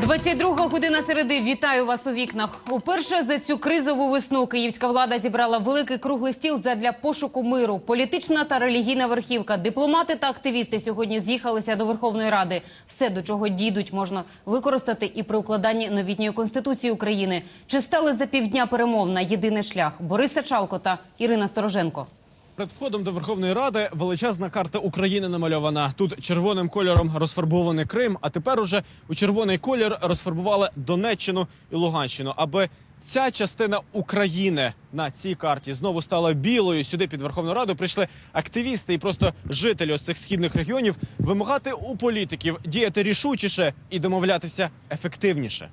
22 година середи. Вітаю вас у вікнах. Уперше за цю кризову весну київська влада зібрала великий круглий стіл задля пошуку миру. Політична та релігійна верхівка, дипломати та активісти сьогодні з'їхалися до Верховної Ради. Все, до чого дійдуть, можна використати і при укладанні новітньої конституції України. Чи стали за півдня перемов на єдиний шлях? Бориса Чалко та Ірина Стороженко. Перед входом до Верховної Ради величезна карта України намальована. Тут червоним кольором розфарбований Крим, а тепер уже у червоний колір розфарбували Донеччину і Луганщину, аби ця частина України на цій карті знову стала білою. Сюди під Верховну Раду прийшли активісти і просто жителі ось цих східних регіонів вимагати у політиків діяти рішучіше і домовлятися ефективніше.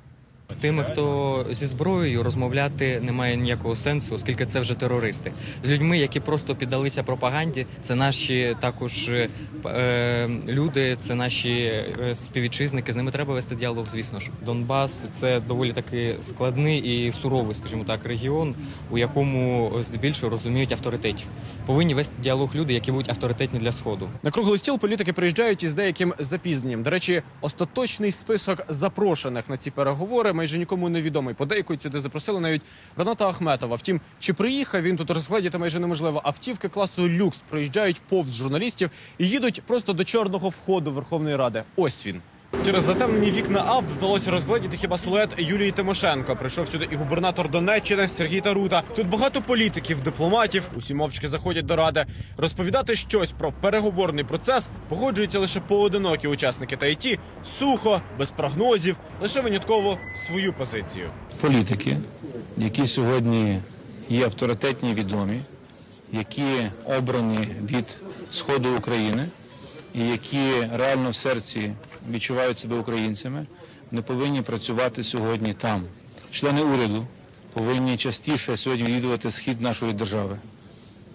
З тими, хто зі зброєю розмовляти немає ніякого сенсу, оскільки це вже терористи. З людьми, які просто піддалися пропаганді, це наші також е, е, люди, це наші е, співвітчизники. З ними треба вести діалог, звісно ж. Донбас це доволі таки складний і суровий, скажімо так, регіон, у якому здебільшого розуміють авторитетів. Повинні вести діалог люди, які будуть авторитетні для сходу. На круглий стіл політики приїжджають із деяким запізненням. До речі, остаточний список запрошених на ці переговори майже нікому не відомий. Подейкують сюди запросили навіть Рената Ахметова. Втім, чи приїхав він тут розгледіти майже неможливо. Автівки класу люкс проїжджають повз журналістів і їдуть просто до чорного входу Верховної Ради. Ось він. Через затемнені вікна АВ вдалося розгледіти хіба силует Юлії Тимошенко. Прийшов сюди і губернатор Донеччини Сергій Тарута. Тут багато політиків, дипломатів. Усі мовчки заходять до ради. Розповідати щось про переговорний процес погоджуються лише поодинокі учасники. Та й ті сухо, без прогнозів, лише винятково свою позицію. політики, які сьогодні є авторитетні, відомі, які обрані від сходу України і які реально в серці відчувають себе українцями, вони повинні працювати сьогодні там. Члени уряду повинні частіше сьогодні відвідувати схід нашої держави,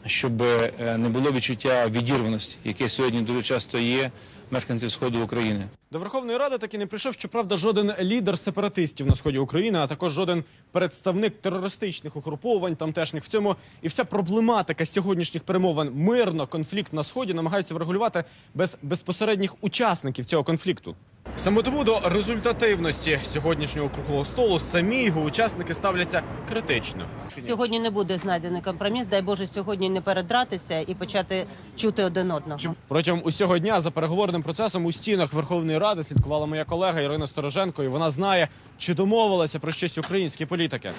щоб е, не було відчуття відірваності, яке сьогодні дуже часто є мешканців сходу України. До Верховної Ради таки не прийшов, щоправда, жоден лідер сепаратистів на сході України, а також жоден представник терористичних угруповань тамтешніх. В цьому і вся проблематика сьогоднішніх перемовин мирно конфлікт на сході намагаються врегулювати без безпосередніх учасників цього конфлікту. Саме тому до результативності сьогоднішнього круглого столу самі його учасники ставляться критично. Сьогодні не буде знайдений компроміс. Дай Боже, сьогодні не передратися і почати чути один одного. Протягом усього дня за переговорним процесом у стінах Верховної Ради слідкувала моя колега Ірина Стороженко, і вона знає, чи домовилася про щось українські політики.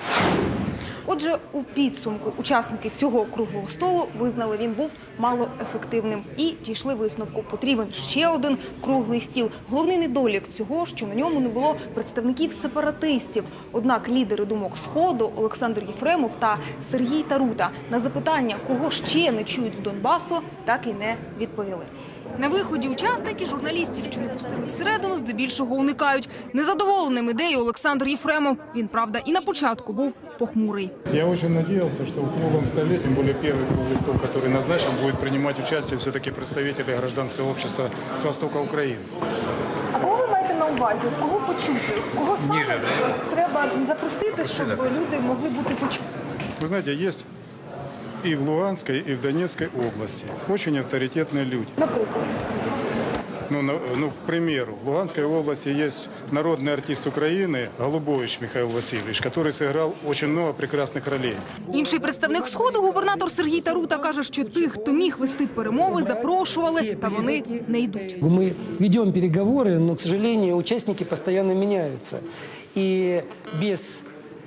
Отже, у підсумку учасники цього круглого столу визнали, він був малоефективним і дійшли висновку. Потрібен ще один круглий стіл. Головний недолік цього, що на ньому не було представників сепаратистів. Однак лідери думок сходу Олександр Єфремов та Сергій Тарута на запитання, кого ще не чують з Донбасу, так і не відповіли. На виході учасники журналістів, що не пустили всередину, здебільшого уникають. Незадоволеним ідеєю Олександр Єфремов. Він, правда, і на початку був похмурий. Я очень надеялся, что в круглом столе, тем более первый круглый стол, который назначен, будет принимать участие все-таки представители гражданского общества с востока Украины. А кого ви маєте на увазі? Кого почути? Кого саме треба запросити, щоб люди могли бути почуті? Вы знаете, есть и в Луганской, и в Донецкой области очень авторитетные люди. Наприклад, Ну, на- ну, к примеру, в Луганской области есть народный артист Украины Голубович Михаил Васильевич, который сыграл очень много прекрасных ролей. інший представник сходу, губернатор Сергій Тарута, каже, що тих, хто міг вести перемови, запрошували, та вони не йдуть. Мы ведем переговоры, но, к сожалению, участники постоянно меняются. И без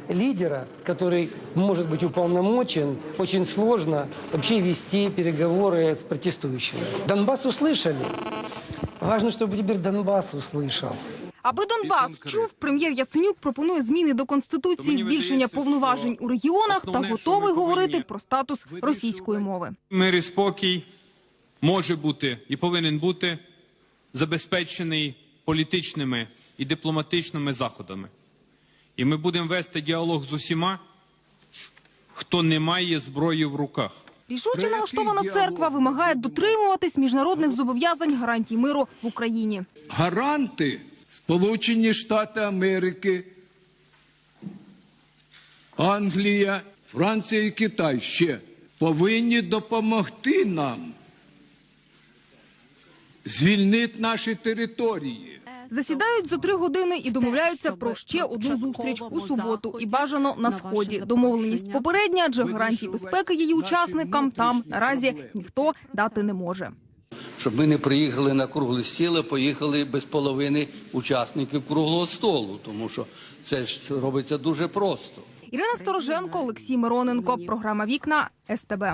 лидера, который может быть уполномочен, очень сложно вообще вести переговоры с протестующими. Донбасс услышали. Важно, чтобы теперь Донбасс услышал. Аби Донбас чув, прем'єр Яценюк пропонує зміни до конституції, збільшення повноважень у регіонах та готовий говорити про статус російської мови. Мир і спокій може бути і повинен бути забезпечений політичними і дипломатичними заходами. І ми будемо вести діалог з усіма, хто не має зброї в руках. Рішуче налаштована церква вимагає дотримуватись міжнародних зобов'язань гарантій миру в Україні. гаранти Сполучені Штати Америки, Англія, Франція і Китай ще повинні допомогти нам звільнити наші території. Засідають за три години і домовляються про ще одну зустріч у суботу і бажано на сході. Домовленість попередня, адже гарантій безпеки її учасникам там наразі ніхто дати не може. щоб ми не приїхали на круглий стіл, а поїхали без половини учасників круглого столу, тому що це ж робиться дуже просто. Ірина Стороженко, Олексій Мироненко. Програма Вікна СТБ.